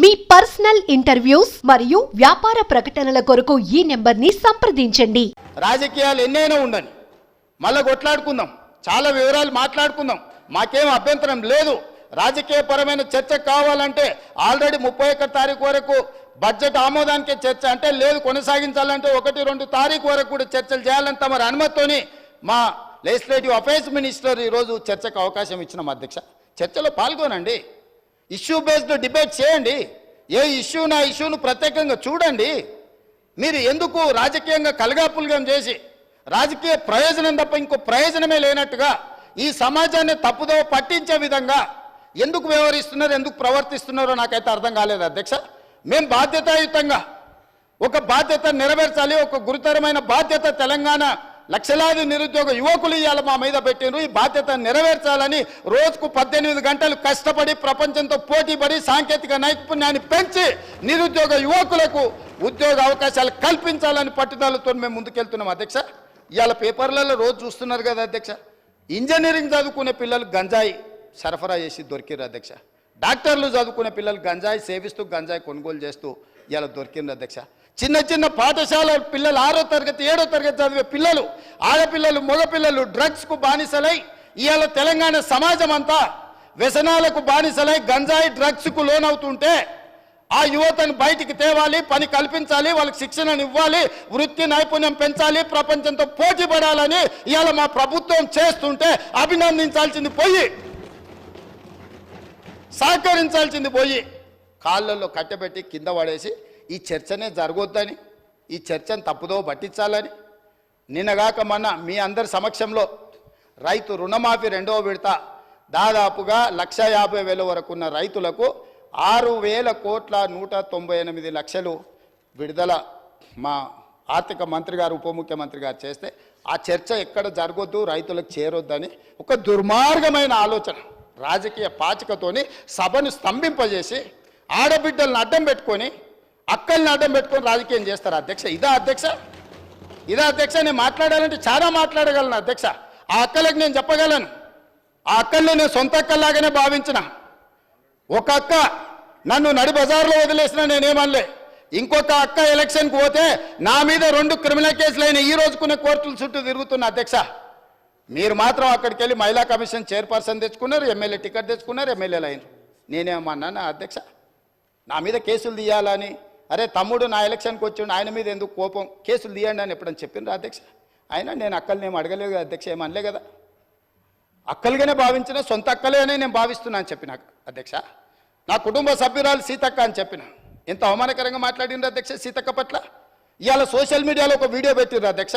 మీ personal interviews మరియు వ్యాపార ప్రకటనల కొరకు ఈ నెంబర్ని సంప్రదించండి. రాజకీయాలు ఎన్నైనా ఉండని. మళ్ళీ కొట్లాడుకుందాం. చాలా వివరాలు మాట్లాడుకుందాం. మాకేం అభ్యంతరం లేదు. రాజకీయపరమైన చర్చ కావాలంటే ఆల్రెడీ ముప్పై ఒక్క తారీఖు వరకు బడ్జెట్ ఆమోదానికే చర్చ అంటే లేదు. కొనసాగించాలంటే ఒకటి రెండు తారీఖు వరకు కూడా చర్చలు చేయాలని తమ అనుమతితోని మా లెజిస్లేటివ్ అఫైర్స్ మినిస్టర్ ఈరోజు చర్చకు అవకాశం ఇచ్చిన అధ్యక్ష. చర్చలో పాల్గొనండి. ఇష్యూ బేస్డ్ డిబేట్ చేయండి. ఏ ఇష్యూ నా ఇష్యూను ప్రత్యేకంగా చూడండి. మీరు ఎందుకు రాజకీయంగా కలగాపులగం చేసి రాజకీయ ప్రయోజనం తప్ప ఇంకో ప్రయోజనమే లేనట్టుగా ఈ సమాజాన్ని తప్పుదో పట్టించే విధంగా ఎందుకు వ్యవహరిస్తున్నారు ఎందుకు ప్రవర్తిస్తున్నారో నాకైతే అర్థం కాలేదు అధ్యక్ష. మేము బాధ్యతాయుతంగా ఒక బాధ్యత నెరవేర్చాలి ఒక గురుతరమైన బాధ్యత తెలంగాణ లక్షలాది నిరుద్యోగ యువకులు ఇవాళ మా మీద పెట్టినారు ఈ బాధ్యత నెరవేర్చాలని రోజుకు పద్దెనిమిది గంటలు కష్టపడి ప్రపంచంతో పోటీపడి సాంకేతిక నైపుణ్యాన్ని పెంచి నిరుద్యోగ యువకులకు ఉద్యోగ అవకాశాలు కల్పించాలని పట్టుదలతో మేము ముందుకెళ్తున్నాం అధ్యక్ష. ఇవాళ పేపర్లలో రోజు చూస్తున్నారు కదా అధ్యక్ష. ఇంజనీరింగ్ చదువుకునే పిల్లలు గంజాయి సరఫరా చేసి దొరికిరు అధ్యక్ష. డాక్టర్లు చదువుకునే పిల్లలు గంజాయి సేవిస్తూ గంజాయి కొనుగోలు చేస్తూ ఇలా దొరికింది అధ్యక్ష. చిన్న చిన్న పాఠశాల పిల్లలు ఆరో తరగతి ఏడో తరగతి చదివే పిల్లలు ఆడపిల్లలు మగపిల్లలు డ్రగ్స్కు బానిసలై ఇవాళ తెలంగాణ సమాజం అంతా వ్యసనాలకు బానిసలై గంజాయి డ్రగ్స్కు లోనవుతుంటే ఆ యువతను బయటికి తేవాలి పని కల్పించాలి వాళ్ళకి శిక్షణను ఇవ్వాలి వృత్తి నైపుణ్యం పెంచాలి ప్రపంచంతో పోటీ పడాలని ఇవాళ మా ప్రభుత్వం చేస్తుంటే అభినందించాల్సింది పోయి సహకరించాల్సింది పోయి కాళ్ళల్లో కట్టబెట్టి కింద పడేసి ఈ చర్చనే జరగొద్దని ఈ చర్చను తప్పుదో పట్టించాలని. నిన్నగాక మొన్న మీ అందరి సమక్షంలో రైతు రుణమాఫీ రెండవ విడత దాదాపుగా లక్ష యాభై వేల వరకు ఉన్న రైతులకు ఆరు వేల కోట్ల నూట తొంభై ఎనిమిది లక్షలు విడుదల మా ఆర్థిక మంత్రి గారు ఉప ముఖ్యమంత్రి గారు చేస్తే ఆ చర్చ ఎక్కడ జరగొద్దు రైతులకు చేరొద్దని ఒక దుర్మార్గమైన ఆలోచన. రాజకీయ పాచికతోని సభను స్తంభింపజేసి ఆడబిడ్డలను అడ్డం పెట్టుకొని అక్కల్ని అడ్డం పెట్టుకొని రాజకీయం చేస్తారు అధ్యక్ష. ఇదా అధ్యక్ష? ఇదా అధ్యక్ష? నేను మాట్లాడాలంటే చాలా మాట్లాడగలను అధ్యక్ష. ఆ అక్కలకు నేను చెప్పగలను. ఆ అక్కల్ని నేను సొంత అక్కల్లాగానే భావించిన. ఒక అక్క నన్ను నడి బజార్లో వదిలేసిన నేనేమనలే. ఇంకొక అక్క ఎలక్షన్కి పోతే నా మీద రెండు క్రిమినల్ కేసులు అయిన ఈ రోజుకున్న కోర్టుల చుట్టూ తిరుగుతున్న అధ్యక్ష. మీరు మాత్రం అక్కడికి వెళ్ళి మహిళా కమిషన్ చైర్పర్సన్ తెచ్చుకున్నారు ఎమ్మెల్యే టికెట్ తెచ్చుకున్నారు ఎమ్మెల్యేలు అయినారు. నేనేమన్నా అధ్యక్ష? నా మీద కేసులు తీయాలని అరే తమ్ముడు నా ఎలక్షన్కి వచ్చిండు ఆయన మీద ఎందుకు కోపం? కేసులు తీయండి అని ఎప్పుడని చెప్పిండ్రు అధ్యక్ష? ఆయన నేను అక్కల్ని ఏం అడగలేదు కదా అధ్యక్ష ఏమనలే కదా? అక్కలుగానే భావించిన సొంత అక్కలే అని నేను భావిస్తున్నాను చెప్పిన అధ్యక్ష? నా కుటుంబ సభ్యురాలు సీతక్క అని చెప్పిన? ఎంత అవమానకరంగా మాట్లాడిండ్రు అధ్యక్ష సీతక్క పట్ల? ఇవాళ సోషల్ మీడియాలో ఒక వీడియో పెట్టిండ్రు అధ్యక్ష?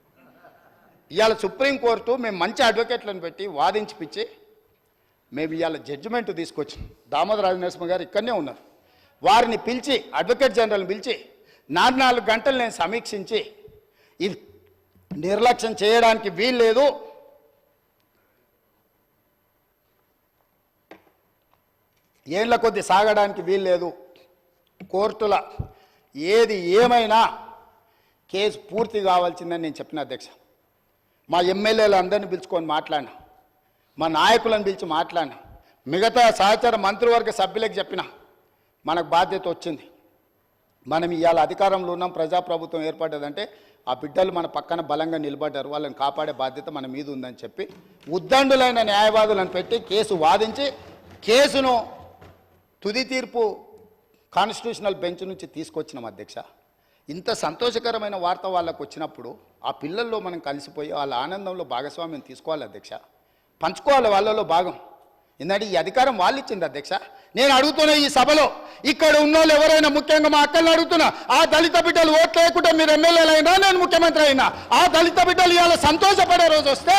ఇవాళ సుప్రీంకోర్టు మేము మంచి అడ్వకేట్లను పెట్టి వాదించిపించి మేము ఇవాళ జడ్జిమెంట్ తీసుకొచ్చాం దామోదర నరసింహ గారు ఇక్కడనే ఉన్నారు. వారిని పిలిచి అడ్వకేట్ జనరల్ని పిలిచి నాలుగు నాలుగు గంటలు నేను సమీక్షించి ఇది నిర్లక్ష్యం చేయడానికి వీల్లేదు. ఏండ్ల కొద్ది సాగడానికి వీల్లేదు. కోర్టుల ఏది ఏమైనా కేసు పూర్తి కావాల్సిందని నేను చెప్పిన అధ్యక్ష. మా ఎమ్మెల్యేలు అందరిని పిలుచుకొని మాట్లాడినా. మా నాయకులను పిలిచి మాట్లాడినా. మిగతా సహచర మంత్రివర్గ సభ్యులకు చెప్పిన. మనకు బాధ్యత వచ్చింది. మనం ఇవాళ అధికారంలో ఉన్నాం ప్రజాప్రభుత్వం ఏర్పడ్డదంటే ఆ బిడ్డలు మన పక్కన బలంగా నిలబడ్డారు. వాళ్ళని కాపాడే బాధ్యత మన మీద ఉందని చెప్పి ఉద్దండులైన న్యాయవాదులను పెట్టి కేసు వాదించి కేసును తుది తీర్పు కాన్స్టిట్యూషనల్ బెంచ్ నుంచి తీసుకొచ్చినాం అధ్యక్ష. ఇంత సంతోషకరమైన వార్త వాళ్ళకు వచ్చినప్పుడు ఆ పిల్లల్లో మనం కలిసిపోయి వాళ్ళ ఆనందంలో భాగస్వామ్యం తీసుకోవాలి అధ్యక్ష. పంచుకోవాలి వాళ్ళలో భాగం. ఎందుకంటే ఈ అధికారం వాళ్ళు ఇచ్చింది అధ్యక్ష. నేను అడుగుతున్న ఈ సభలో ఇక్కడ ఉన్న వాళ్ళు ఎవరైనా ముఖ్యంగా మా అక్కల్ని అడుగుతున్నా ఆ దళిత బిడ్డలు ఓట్లు లేకుండా మీరు ఎమ్మెల్యేలు అయినా నేను ముఖ్యమంత్రి అయినా ఆ దళిత బిడ్డలు ఇవాళ సంతోషపడే రోజు వస్తే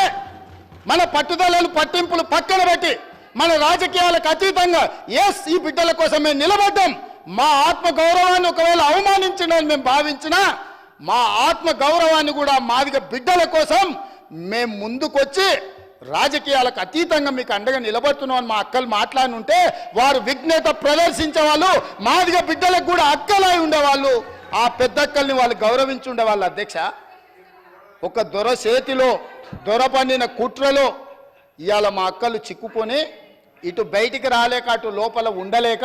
మన పట్టుదలలు పట్టింపులు పక్కన పెట్టి మన రాజకీయాలకు అతీతంగా ఎస్ ఈ బిడ్డల కోసం మేము నిలబడ్డాం. మా ఆత్మ గౌరవాన్ని ఒకవేళ అవమానించిందని మేము భావించినా మా ఆత్మ గౌరవాన్ని కూడా మాదిగ బిడ్డల కోసం మేము ముందుకొచ్చి రాజకీయాలకు అతీతంగా మీకు అండగా నిలబడుతున్నాం అని మా అక్కలు మాట్లాడుంటే వారు విఘ్నత ప్రదర్శించే వాళ్ళు మాదిగ బిడ్డలకు కూడా అక్కలై ఉండేవాళ్ళు. ఆ పెద్దక్కల్ని వాళ్ళు గౌరవించి ఉండేవాళ్ళు అధ్యక్ష. ఒక దొర చేతిలో దొర పండిన కుట్రలో ఇవాళ మా అక్కలు చిక్కుకొని ఇటు బయటికి రాలేక అటు లోపల ఉండలేక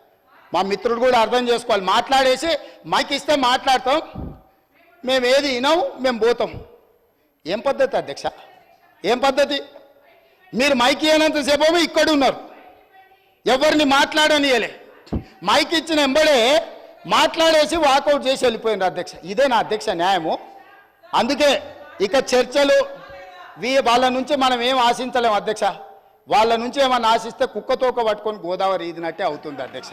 మా మిత్రుడు కూడా అర్థం చేసుకోవాలి. మాట్లాడేసి మైక్ ఇస్తే మాట్లాడతాం. మేము ఏది వినాం మేము పోతాం. ఏం పద్ధతి అధ్యక్ష? ఏం పద్ధతి? మీరు మైక్ ఇవ్వనంతసేపు ఇక్కడ ఉన్నారు. ఎవరిని మాట్లాడనియలే. మైక్ ఇచ్చిన ఎంబడే మాట్లాడేసి వాకౌట్ చేసి వెళ్ళిపోయింది అధ్యక్ష. ఇదే నా అధ్యక్ష న్యాయము. అందుకే ఇక చర్చలు వీ వాళ్ళ నుంచి మనం ఏం ఆశించలేము అధ్యక్ష. వాళ్ళ నుంచి ఏమన్నా ఆశిస్తే కుక్కతోక పట్టుకొని గోదావరి ఈదినట్టే అవుతుంది అధ్యక్ష.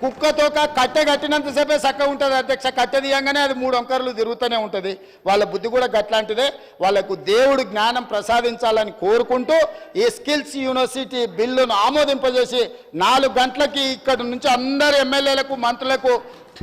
కుక్కతోక కట్టె కట్టినంతసేపే చక్కగా ఉంటుంది అధ్యక్ష. కట్టె తీయంగానే అది మూడు అంకర్లు తిరుగుతూనే ఉంటుంది. వాళ్ళ బుద్ధి కూడా గట్లాంటిదే. వాళ్ళకు దేవుడు జ్ఞానం ప్రసాదించాలని కోరుకుంటూ ఈ స్కిల్స్ యూనివర్సిటీ బిల్లును ఆమోదింపజేసి నాలుగు గంటలకి ఇక్కడ నుంచి అందరు ఎమ్మెల్యేలకు మంత్రులకు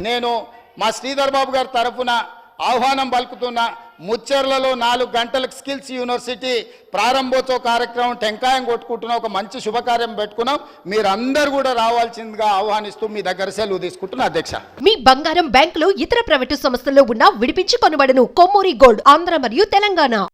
నేను మా శ్రీధర్ బాబు గారి తరఫున ఆహ్వానం పలుకుతున్న ముచ్చెర్లలో నాలుగు గంటలకు స్కిల్స్ యూనివర్సిటీ ప్రారంభోత్సవ కార్యక్రమం టెంకాయం కొట్టుకుంటున్న ఒక మంచి శుభకార్యం పెట్టుకున్నాం. మీరందరూ కూడా రావాల్సిందిగా ఆహ్వానిస్తూ మీ దగ్గర సెలవు తీసుకుంటున్నా అధ్యక్ష. మీ బంగారం బ్యాంకులో ఇతర ప్రైవేటు సంస్థల్లో ఉన్న విడిపించి కొనబడను కొమ్మూరి గోల్డ్ ఆంధ్ర మరియు తెలంగాణ.